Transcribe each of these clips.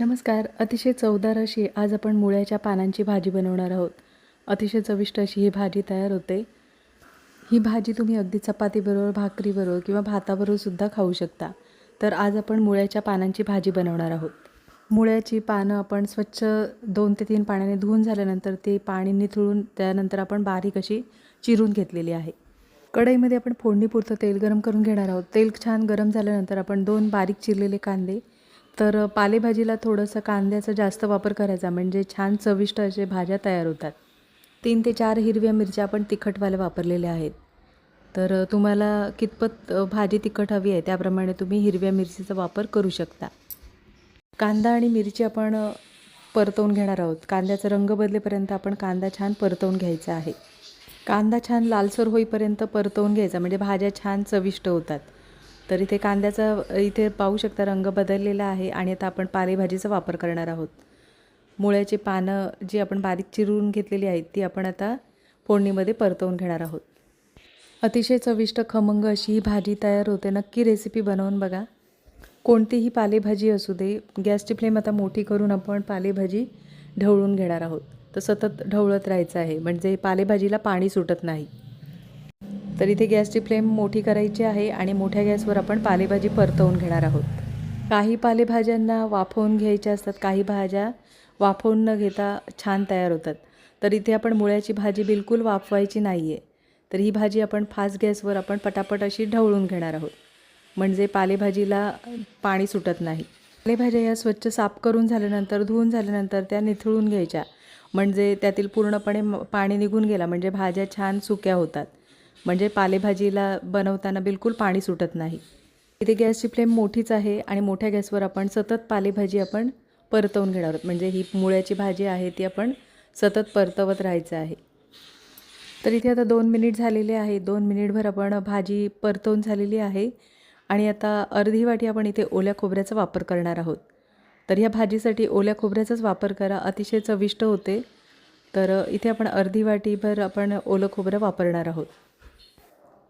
नमस्कार अतिशय चवदार अशी आज आपण मुळ्याच्या पानांची भाजी बनवणार आहोत. अतिशय चविष्ट अशी ही भाजी तयार होते. ही भाजी तुम्ही अगदी चपातीबरोबर भाकरीबरोबर किंवा भाताबरोबर सुद्धा खाऊ शकता. तर आज आपण मुळ्याच्या पानांची भाजी बनवणार आहोत. मुळ्याची पानं आपण स्वच्छ दोन ते तीन पाण्याने धुवून झाल्यानंतर ते पाणी निथळून त्यानंतर आपण बारीक अशी चिरून घेतलेली आहे. कढईमध्ये आपण फोडणीपुरतं तेल गरम करून घेणार आहोत. तेल छान गरम झाल्यानंतर आपण दोन बारीक चिरलेले कांदे तर पालेभाजीला थोडंसं कांद्याचा जास्त वापर करायचा म्हणजे छान चविष्ट असे भाज्या तयार होतात. तीन ते चार हिरव्या मिरच्या आपण तिखटवाल्या वापरलेल्या आहेत. तर तुम्हाला कितपत भाजी तिखट हवी आहे त्याप्रमाणे तुम्ही हिरव्या मिरचीचा वापर करू शकता. कांदा आणि मिरची आपण परतवून घेणार आहोत. कांद्याचा रंग बदलेपर्यंत आपण कांदा छान परतवून घ्यायचा आहे. कांदा छान लालसर होईपर्यंत परतवून घ्यायचा म्हणजे भाज्या छान चविष्ट होतात. तर इथे कांद्याचा इथे पाहू शकता रंग बदललेला आहे आणि आता आपण पालेभाजीचा वापर करणार आहोत. मुळ्याची पानं जी आपण बारीक चिरून घेतलेली आहेत ती आपण आता फोडणीमध्ये परतवून घेणार आहोत. अतिशय चविष्ट खमंग अशी ही भाजी तयार होते. नक्की रेसिपी बनवून बघा. कोणतीही पालेभाजी असू दे गॅसची फ्लेम आता मोठी करून आपण पालेभाजी ढवळून घेणार आहोत. तर सतत ढवळत राहायचं आहे. म्हणजे पालेभाजीला पाणी सुटत नाही. तर इथे गॅसची फ्लेम मोठी करायची आहे आणि मोठ्या गॅसवर आपण पालेभाजी परतवून घेणार आहोत. काही पालेभाज्यांना वाफवून घ्यायच्या असतात काही भाज्या वाफवून न घेता छान तयार होतात. तर इथे आपण मुळ्याची भाजी बिलकुल वाफवायची नाही आहे तर ही भाजी आपण फास्ट गॅसवर आपण पटापट अशी ढवळून घेणार आहोत. म्हणजे पालेभाजीला पाणी सुटत नाही. पालेभाज्या या स्वच्छ साफ करून झाल्यानंतर धुवून झाल्यानंतर त्या निथळून घ्यायच्या. म्हणजे त्यातील पूर्णपणे म- पाणी निघून गेला म्हणजे भाज्या छान सुक्या होतात. म्हणजे पालेभाजीला बनवताना बिलकुल पाणी सुटत नाही. इथे गॅसची फ्लेम मोठीच आहे आणि मोठ्या गॅसवर आपण सतत पालेभाजी आपण परतवून घेणार आहोत. म्हणजे ही मुळ्याची भाजी आहे ती आपण सतत परतवत राहायचं आहे. तर इथे आता दोन मिनिट झालेले आहे दोन मिनिटभर आपण भाजी परतवून झालेली आहे आणि आता अर्धी वाटी आपण इथे ओल्या खोबऱ्याचा वापर करणार आहोत. तर ह्या भाजीसाठी ओल्या खोबऱ्याचाच वापर करा. अतिशय चविष्ट होते. तर इथे आपण अर्धी वाटीभर आपण ओलं खोबरं वापरणार आहोत.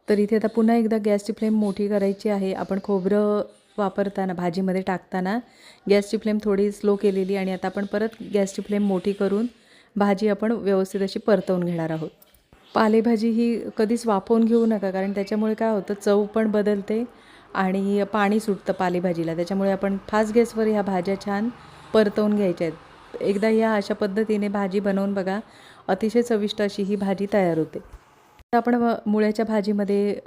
तर इथे आता पुन्हा एकदा गॅसची फ्लेम मोठी करायची आहे. आपण खोबरं वापरताना भाजीमध्ये टाकताना गॅसची फ्लेम थोडी स्लो केलेली आणि आता आपण परत गॅसची फ्लेम मोठी करून भाजी आपण व्यवस्थित अशी परतवून घेणार आहोत. पालेभाजी ही कधीच वाफवून घेऊ नका कारण त्याच्यामुळे काय होतं चव पण बदलते आणि पाणी सुटतं पालेभाजीला. त्याच्यामुळे आपण फास्ट गॅसवर ह्या भाज्या छान परतवून घ्यायच्या आहेत. एकदा ह्या अशा पद्धतीने भाजी बनवून बघा अतिशय चविष्ट अशी ही भाजी तयार होते. आपण मुळ्याच्या भाजीमध्ये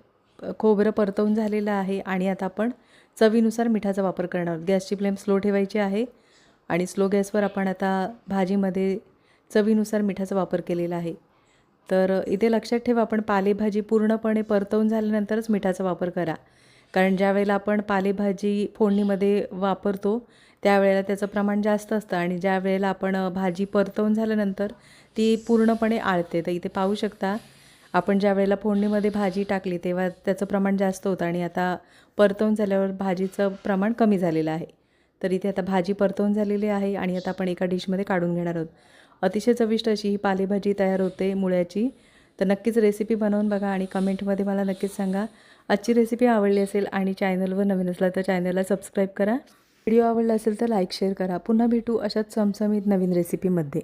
खोबरं परतवून झालेलं आहे आणि आता आपण चवीनुसार मिठाचा वापर करणार आहोत. गॅसची फ्लेम स्लो ठेवायची आहे आणि स्लो गॅसवर आपण आता भाजीमध्ये चवीनुसार मिठाचा वापर केलेला आहे. तर इथे लक्षात ठेवा आपण पालेभाजी पूर्णपणे परतवून झाल्यानंतरच मिठाचा वापर करा. कारण ज्या वेळेला आपण पालेभाजी फोडणीमध्ये वापरतो त्यावेळेला त्याचं प्रमाण जास्त असतं आणि ज्या वेळेला आपण भाजी परतवून झाल्यानंतर ती पूर्णपणे आळते. तर इथे पाहू शकता आपण ज्या वेळेला फोडणीमध्ये भाजी टाकली तेव्हा त्याचं प्रमाण जास्त होतं आणि आता परतवून झाल्यावर भाजीचं प्रमाण कमी झालेलं आहे. तर इथे आता भाजी परतवून झालेली आहे आणि आता आपण एका डिशमध्ये काढून घेणार आहोत. अतिशय चविष्ट अशी ही पालेभाजी तयार होते मुळ्याची. तर नक्कीच रेसिपी बनवून बघा आणि कमेंटमध्ये मला नक्कीच सांगा. आजची रेसिपी आवडली असेल आणि चॅनलवर नवीन असला तर चॅनलला सबस्क्राईब करा. व्हिडिओ आवडला असेल तर लाईक शेअर करा. पुन्हा भेटू अशाच चमचमीत नवीन रेसिपीमध्ये